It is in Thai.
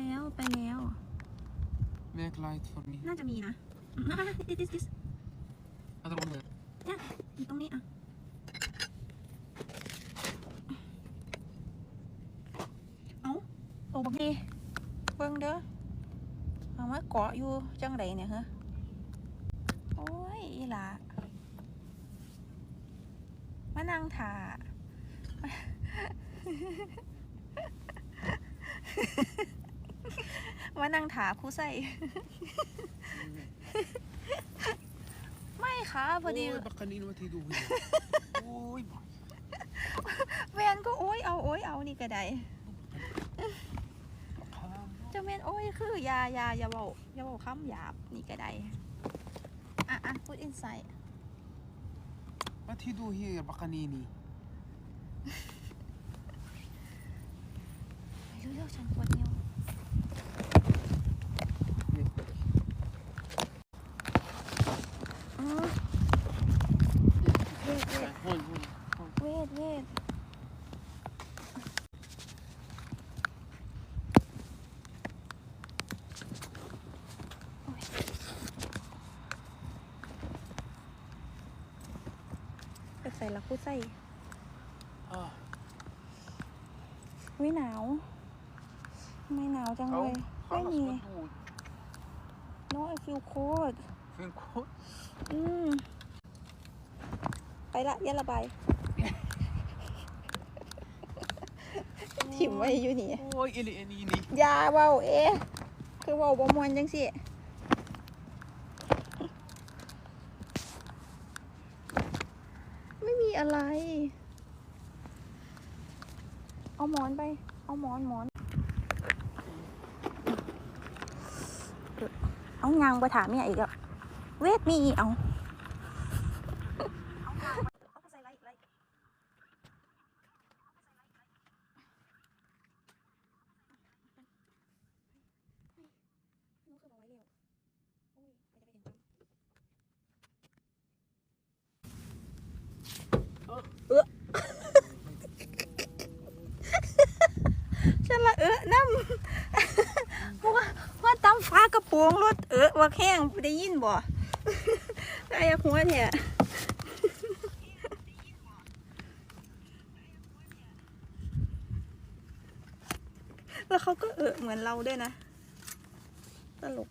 แล้วไปแล้ว Make light for me. น่าจะมีนะอะดิดิดิ Other one there. เนี่ยอยู่ตรงนี้อะ เอาโอ้บักดีเบิ่งเด้อเอามาเกาะอยู่จังไดเนี่ยฮะโอ้ยอีหลามานั่งถ่า มานั่งถาคู่ใส่ ไม่ค่ะพอดี Oy, baka kanino what he doing? Oy, baka- แวนก็โอ้ยเอาโอ้ยเอานี่ก็ได้ baka. เจ้าแมนโอ้ยคืออยาอยาอย่าเบาอย่าเบาคำหยาบนี่ก็ได้อะอะพูดอินไซด์ What he do here, baka nini? เร็วๆฉันปวดเอว เวทเวทโอ้ยไปใส่ละคู่ใส่วิหนาว ไม่หนาวจังเลย ไม่ how มี much what do? no I feel cold Feel cold? อืมไปละอย่าระบายถิ่มไว้อยู่นี่ Oy, ili, ini, ini. อยาเว้าเอะคือเว้าบ่มวนจังสิไม่มีอะไร เอาหมอนไป เอาหมอนหมอน เอางางไปถามเนี่ยอีกอะเว ทมีเอา ฉันละเออน้ำเพราะว่าว่าตำฟ้ากระโปรงรถเออว่าแข้งได้ยินบ่ ได้อะหัวเนี่ยแล้วเขาก็เออเหมือนเราด้วยนะ ตลก